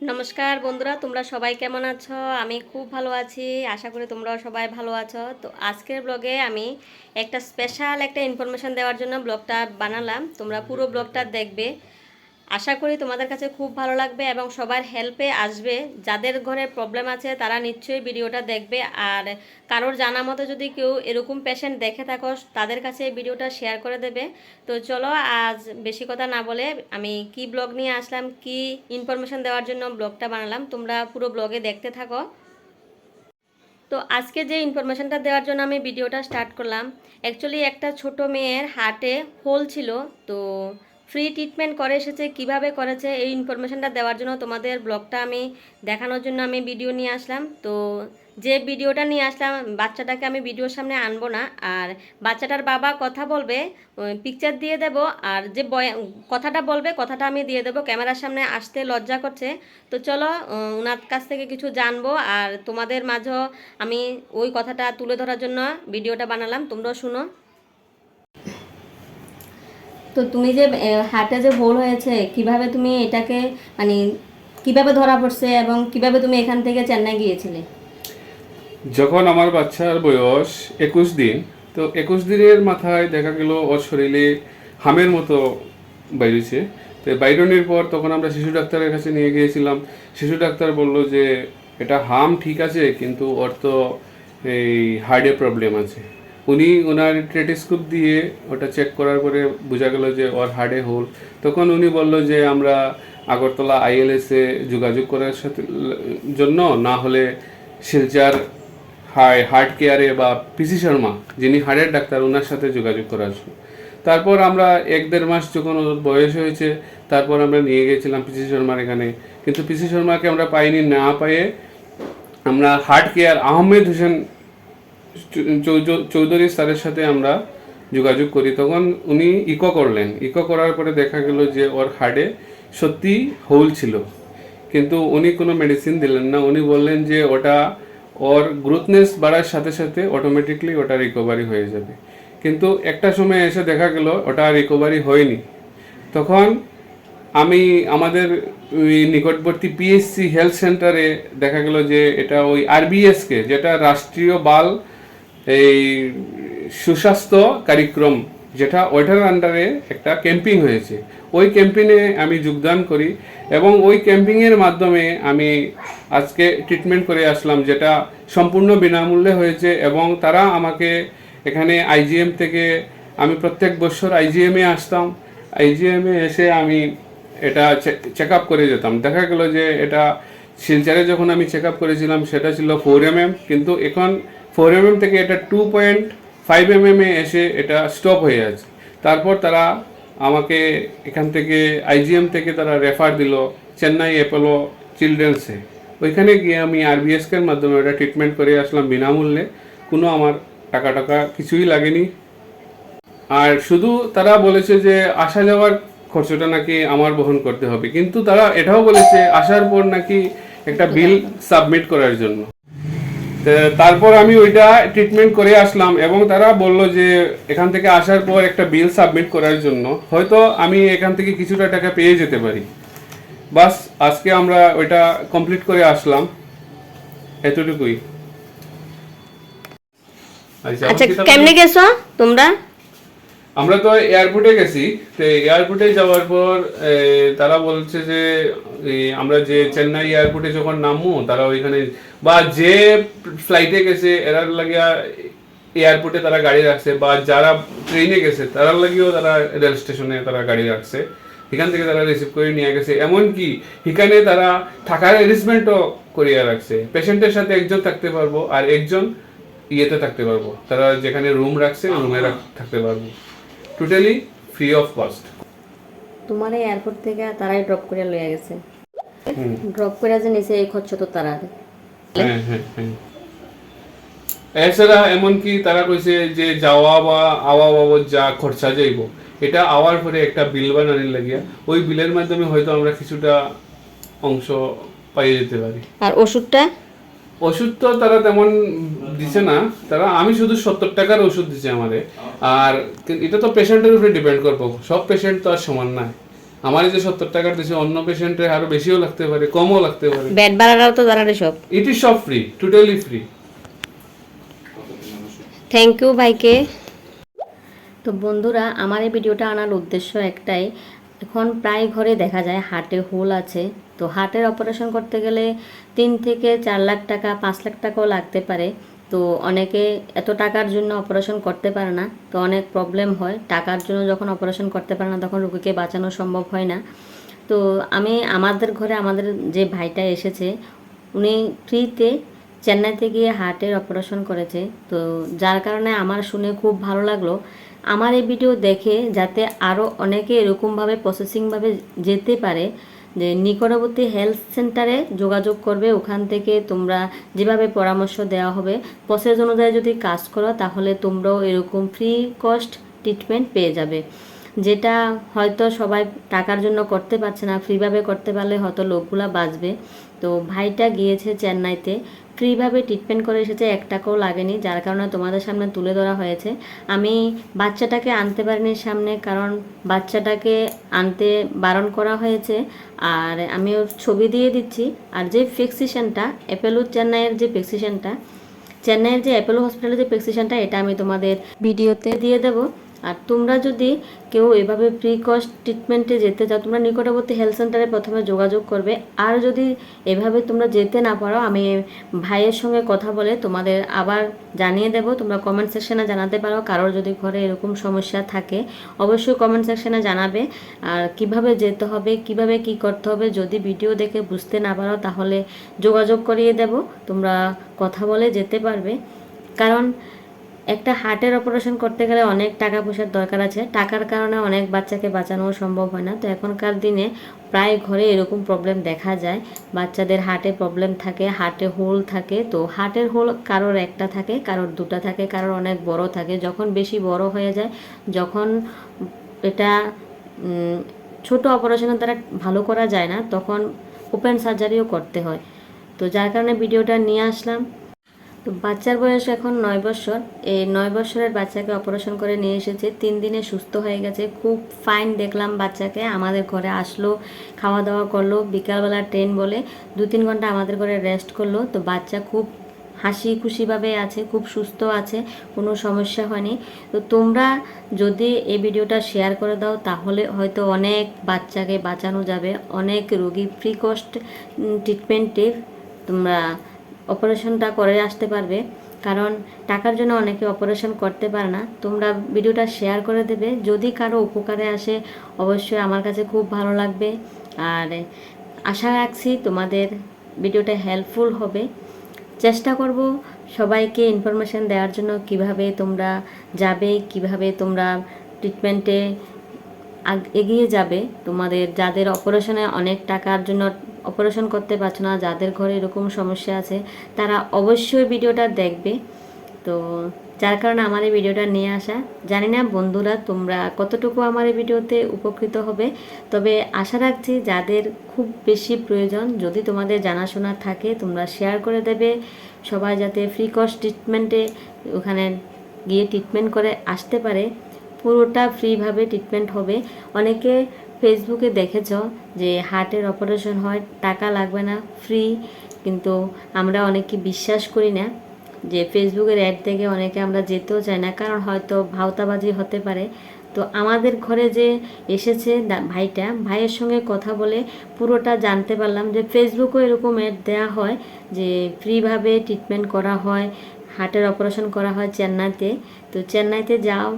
নমস্কার বন্ধুরা, তোমরা সবাই কেমন আছো? আমি খুব ভালো আছি, আশা করি তোমরাও সবাই ভালো আছো। তো আজকের ব্লগে আমি একটা স্পেশাল একটা ইনফরমেশান দেওয়ার জন্য ব্লগটা বানালাম। তোমরা পুরো ব্লগটা দেখবে। আশা করি তোমাদের কাছে খুব ভালো লাগবে এবং সবার হেল্পে আসবে। যাদের ঘরে প্রবলেম আছে, তারা নিশ্চয়ই ভিডিওটা দেখবে। আর কারোর জানা মতো যদি কেউ এরকম পেশেন্ট দেখে থাকো, তাদের কাছে ভিডিওটা শেয়ার করে দেবে। তো চলো, আজ বেশি কথা না বলে আমি কি ব্লগ নিয়ে আসলাম, কি ইনফরমেশন দেওয়ার জন্য ব্লগটা বানালাম, তোমরা পুরো ব্লগে দেখতে থাকো। তো আজকে যে ইনফরমেশনটা দেওয়ার জন্য আমি ভিডিওটা স্টার্ট করলাম অ্যাকচুয়ালি একটা ছোট মেয়ের হার্টে হোল ছিল। তো ফ্রি ট্রিটমেন্ট করে এসেছে, কীভাবে করেছে, এই ইনফরমেশনটা দেওয়ার জন্য তোমাদের ব্লগটা আমি দেখানোর জন্য আমি ভিডিও নিয়ে আসলাম। তো যে ভিডিওটা নিয়ে আসলাম, বাচ্চাটাকে আমি ভিডিওর সামনে আনব না। আর বাচ্চাটার বাবা কথা বলবে পিকচার দিয়ে দেব, আর যে কথাটা বলবে, কথাটা আমি দিয়ে দেবো। ক্যামেরার সামনে আসতে লজ্জা করছে। তো চলো ওনার কাছ থেকে কিছু জানব। আর তোমাদের মাঝেও আমি ওই কথাটা তুলে ধরার জন্য ভিডিওটা বানালাম। তোমরাও শুনো। তো তুমি যে হার্টে যে হোল হয়েছে, কীভাবে তুমি এটাকে মানে কীভাবে ধরা পড়ছে এবং কীভাবে তুমি এখান থেকে চেন্নাই গিয়েছিলে? যখন আমার বাচ্চার বয়স একুশ দিন, তো একুশ দিনের মাথায় দেখা গেল ওর শরীরে হামের মতো বাইরেছে তো বাইরনের পর তখন আমরা শিশু ডাক্তারের কাছে নিয়ে গিয়েছিলাম। শিশু ডাক্তার বলল যে, এটা হাম ঠিক আছে, কিন্তু ওর তো এই হার্টে প্রবলেম আছে। উনি ওনার ট্রেটিস্কোপ দিয়ে ওটা চেক করার পরে বোঝা গেল যে ওর হার্ডে হোল তখন উনি বলল যে আমরা আগরতলা আইএলএসে যোগাযোগ করার সাথে জন্য, না হলে শিলচার হাই হার্ট কেয়ারে বা পিসি শর্মা, যিনি হার্টের ডাক্তার ওনার সাথে যোগাযোগ করার। তারপর আমরা এক দেড় মাস যখন ওর বয়স হয়েছে, তারপর আমরা নিয়ে গেছিলাম পিসি শর্মার এখানে কিন্তু পিসি শর্মাকে আমরা পাইনি, না পাইয়ে আমরা হার্ট কেয়ার আহমেদ হোসেন চৌধুরী স্যারের সাথে আমরা যোগাযোগ করি। তখন উনি ইকো করলেন। ইকো করার পরে দেখা গেল যে ওর হার্টে সত্যি হোল ছিল। কিন্তু উনি কোনো মেডিসিন দিলেন না। উনি বললেন যে ওটা ওর গ্রোথনেস বাড়ার সাথে সাথে অটোমেটিকলি ওটা রিকভারি হয়ে যাবে। কিন্তু একটা সময় এসে দেখা গেল ওটা রিকভারি হয়নি। তখন আমি আমাদের ওই নিকটবর্তী পিএসসি হেলথ সেন্টারে দেখা গেল যে এটা ওই আরবিএসকে যেটা রাষ্ট্রীয় বাল এই সুস্বাস্থ্য কার্যক্রম যেটা ওইটার আন্ডারে একটা ক্যাম্পিং হয়েছে। ওই ক্যাম্পিংয়ে আমি যোগদান করি এবং ওই ক্যাম্পিংয়ের মাধ্যমে আমি আজকে ট্রিটমেন্ট করে আসলাম যেটা সম্পূর্ণ বিনামূল্যে হয়েছে এবং তারা আমাকে এখানে আইজিএম থেকে আমি প্রত্যেক বছর আইজিএমে আসতাম। আইজিএমে এসে আমি এটা চেক আপ করে যেতাম। দেখা গেল যে এটা শিলচারে যখন আমি চেক আপ করেছিলাম সেটা ছিল ফোর এম, কিন্তু এখন ফোর এম থেকে এটা টু পয়েন্ট ফাইভ এম এ এসে এটা স্টপ হয়ে আছে। তারপর তারা আমাকে এখান থেকে আইজিএম থেকে তারা রেফার দিল চেন্নাই অ্যাপোলো চিলড্রেন্সে ওইখানে গিয়ে আমি আরবিএসকের মাধ্যমে ওটা ট্রিটমেন্ট করে আসলাম বিনামূল্যে। কোনো আমার টাকা টাকা কিছুই লাগেনি। আর শুধু তারা বলেছে যে আসা যাওয়ার খরচটা নাকি আমার বহন করতে হবে। কিন্তু তারা এটাও বলেছে আসার পর নাকি একটা বিল সাবমিট করার জন্য। তারপর আমি ওইটা ট্রিটমেন্ট করে আসলাম এবং তারা বলল যে এখান থেকে আসার পর একটা বিল সাবমিট করার জন্য। হয়তো আমি এখান থেকে কিছুটা টাকা পেয়ে যেতে পারি। বাস আজকে আমরা ওইটা কমপ্লিট করে আসলাম। এতটুকুই। আচ্ছা তাহলে- কেমনে গেছো তোমরা? আমরা তো এয়ারপোর্টে গেছি, তো এয়ারপোর্টে যাওয়ার পর তারা বলছে যে আমরা যে চেন্নাই এয়ারপোর্টে যখন নামবো, তারা ওইখানে, বা যে ফ্লাইটে গেছে এরার লাগিয়া এয়ারপোর্টে তারা গাড়ি রাখছে, বা যারা ট্রেনে গেছে তারার লাগিয়েও তারা রেল স্টেশনে তারা গাড়ি রাখছে। এখান থেকে তারা রিসিভ করে নিয়ে গেছে। এমনকি এখানে তারা থাকার অ্যারেঞ্জমেন্টও করিয়া রাখছে। পেশেন্টের সাথে একজন থাকতে পারব, আর একজন ইয়েতে থাকতে পারব। তারা যেখানে রুম রাখছে রুমে থাকতে পারব। টোটালি ফ্রি অফ কস্ট তোমার এই এয়ারপোর্ট থেকে তারাই ড্রপ করে লইয়া গেছে। ড্রপ করে যে নিচে এই খরচ তো তারা হ্যাঁ হ্যাঁ হ্যাঁ। এছাড়া এমনকি তারা কইছে যে যাওয়া বা আওয়া বাবদ যা খরচা যাইব এটা আওয়ার পরে একটা বিল বানানোর লাগিয়া ওই বিলের মাধ্যমে হয়তো আমরা কিছুটা অংশ পাইয়ে যেতে পারি। আর ওষুধটা? ওষুধ তো তারা তেমন দিছে না। তারা আমি শুধু সত্তর টাকার ওষুধ দিছে আমারে আর এটা তো পেশেন্টের উপরে ডিপেন্ড করব। সব পেশেন্ট তো আর সমান না আমার যে সত্তর টাকার দিছে অন্য পেশেন্টে আরও বেশিও লাগতে পারে কমও লাগতে পারে। বেড ভাড়াটাও তো জানারে সব। ইট ইজ সব free totally free thank you ভাইকে। তো বন্ধুরা আমার এই ভিডিওটা আনার উদ্দেশ্য একটাই। এখন প্রায় ঘরে দেখা যায় হার্টে হোল আছে। তো হার্টের অপারেশন করতে গেলে তিন থেকে চার লাখ টাকা, পাঁচ লাখ টাকাও লাগতে পারে। তো অনেকে এত টাকার জন্য অপারেশন করতে পারে না। তো অনেক প্রবলেম হয়। টাকার জন্য যখন অপারেশন করতে পারে না, তখন রোগীকে বাঁচানো সম্ভব হয় না। তো আমি আমাদের ঘরে আমাদের যে ভাইটা এসেছে, উনি ফ্রিতে চেন্নাইতে গিয়ে হার্টের অপারেশন করেছে। তো যার কারণে আমার শুনে খুব ভালো লাগল। আমার এই ভিডিও দেখে যাতে আরও অনেকে এরকমভাবে প্রসেসিংভাবে যেতে পারে, যে নিকটবর্তী হেলথ সেন্টারে যোগাযোগ করবে, ওখান থেকে তোমরা যেভাবে পরামর্শ দেওয়া হবে প্রসেস অনুযায়ী যদি কাজ করো, তাহলে তোমরাও এরকম ফ্রি কস্ট ট্রিটমেন্ট পেয়ে যাবে। যেটা হয়তো সবাই টাকার জন্য করতে পারছে না ফ্রিভাবে করতে পারলে হয়তো লোকগুলা বাঁচবে। তো ভাইটা গিয়েছে চেন্নাইতে। ফ্রিভাবে ট্রিটমেন্ট করে এসেছে এক টাকাও লাগেনি, যার কারণে তোমাদের সামনে তুলে ধরা হয়েছে। আমি বাচ্চাটাকে আনতে পারিনি সামনে, কারণ বাচ্চাটাকে আনতে বারণ করা হয়েছে। আর আমি ওর ছবি দিয়ে দিচ্ছি। আর যে ফিক্সিশনটা অ্যাপেলো চেন্নাইয়ের যে ফিক্সিশনটা চেন্নাইয়ের যে অ্যাপেলো হসপিটালের যে প্রেসক্রিপশনটা এটা আমি তোমাদের ভিডিওতে দিয়ে দেবো। আর তোমরা যদি কেউ এভাবে প্রি কস্ট ট্রিটমেন্টে যেতে চাও, তোমরা নিকটবর্তী হেলথ সেন্টারে প্রথমে যোগাযোগ করবে। আর যদি এভাবে তোমরা যেতে না পারো, আমি ভাইয়ের সঙ্গে কথা বলে তোমাদের আবার জানিয়ে দেবো। তোমরা কমেন্ট সেকশনে জানাতে পারো কারোর যদি ঘরে এরকম সমস্যা থাকে, অবশ্যই কমেন্ট সেকশনে জানাবে। আর কীভাবে যেতে হবে, কীভাবে কি করতে হবে, যদি ভিডিও দেখে বুঝতে না পারো, তাহলে যোগাযোগ করিয়ে দেব। তোমরা কথা বলে যেতে পারবে। কারণ একটা হার্টের অপারেশন করতে গেলে অনেক টাকা পয়সার দরকার আছে। টাকার কারণে অনেক বাচ্চাকে বাঁচানো সম্ভব হয় না। তো এখনকার দিনে প্রায় ঘরে এরকম প্রবলেম দেখা যায়। বাচ্চাদের হার্টে প্রবলেম থাকে, হার্টে হোল থাকে। তো হার্টের হোল কারোর একটা থাকে, কারোর দুটা থাকে, কারোর অনেক বড় থাকে। যখন বেশি বড় হয়ে যায়, যখন এটা ছোট অপারেশনের দ্বারা ভালো করা যায় না, তখন ওপেন সার্জারিও করতে হয়। তো যার কারণে ভিডিওটা নিয়ে আসলাম। তো বাচ্চার বয়স এখন নয় বছর। এই নয় বছরের বাচ্চাকে অপারেশন করে নিয়ে এসেছে। তিন দিনে সুস্থ হয়ে গেছে। খুব ফাইন দেখলাম বাচ্চাকে। আমাদের ঘরে আসলো খাওয়া দাওয়া করল, বিকালবেলা ট্রেন বলে দু তিন ঘণ্টা আমাদের ঘরে রেস্ট করল। তো বাচ্চা খুব হাসি খুশিভাবে আছে, খুব সুস্থ আছে, কোনো সমস্যা হয়নি। তো তোমরা যদি এই ভিডিওটা শেয়ার করে দাও, তাহলে হয়তো অনেক বাচ্চাকে বাঁচানো যাবে। অনেক রোগী ফ্রি কস্ট ট্রিটমেন্টে তোমরা অপারেশনটা করে আসতে পারবে। কারণ টাকার জন্য অনেকে অপারেশন করতে পারে না। তোমরা ভিডিওটা শেয়ার করে দেবে। যদি কারও উপকারে আসে, অবশ্যই আমার কাছে খুব ভালো লাগবে। আর আশা রাখছি তোমাদের ভিডিওটা হেল্পফুল হবে। চেষ্টা করব সবাইকে ইনফরমেশন দেওয়ার জন্য কীভাবে তোমরা যাবে, কীভাবে তোমরা ট্রিটমেন্টে এগিয়ে যাবে। তোমাদের যাদের অপারেশনে অনেক টাকার জন্য অপারেশন করতে পারছ না, যাদের ঘরে এরকম সমস্যা আছে, তারা অবশ্যই ভিডিওটা দেখবে। তো যার কারণে আমার এই ভিডিওটা নিয়ে আসা। জানি না বন্ধুরা তোমরা কতটুকু আমার এই ভিডিওতে উপকৃত হবে, তবে আশা রাখছি যাদের খুব বেশি প্রয়োজন, যদি তোমাদের জানাশোনা থাকে, তোমরা শেয়ার করে দেবে। সবাই যাতে ফ্রি কস্ট ট্রিটমেন্টে ওখানে গিয়ে ট্রিটমেন্ট করে আসতে পারে। পুরোটা ফ্রিভাবে ট্রিটমেন্ট হবে। অনেকে ফেসবুকে দেখেছ যে হার্টের অপারেশন হয়, টাকা লাগবে না ফ্রি কিন্তু আমরা অনেকে বিশ্বাস করি না যে ফেসবুকের অ্যাড দেখে অনেকে আমরা যেতেও চাই না, কারণ হয়তো ভাওতাবাজি হতে পারে। তো আমাদের ঘরে যে এসেছে ভাইটা, ভাইয়ের সঙ্গে কথা বলে পুরোটা জানতে পারলাম যে ফেসবুকেও এরকম অ্যাড দেওয়া হয় যে ফ্রিভাবে ট্রিটমেন্ট করা হয়, হার্টের অপারেশন করা হয় চেন্নাইতে। তো চেন্নাইতে যাও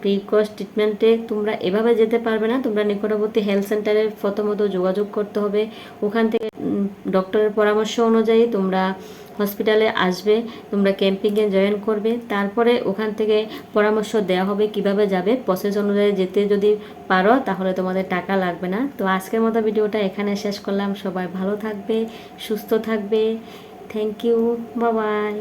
প্রি কস্ট ট্রিটমেন্টে তোমরা এভাবে যেতে পারবে না। তোমরা নিকটবর্তী হেলথ সেন্টারে প্রথমত যোগাযোগ করতে হবে। ওখান থেকে ডক্টরের পরামর্শ অনুযায়ী তোমরা হসপিটালে আসবে, তোমরা ক্যাম্পিংয়ে জয়েন করবে। তারপরে ওখান থেকে পরামর্শ দেওয়া হবে কীভাবে যাবে। প্রসেস অনুযায়ী যেতে যদি পারো, তাহলে তোমাদের টাকা লাগবে না। তো আজকের মতো ভিডিওটা এখানে শেষ করলাম। সবাই ভালো থাকবে, সুস্থ থাকবে। থ্যাংক ইউ বাবাই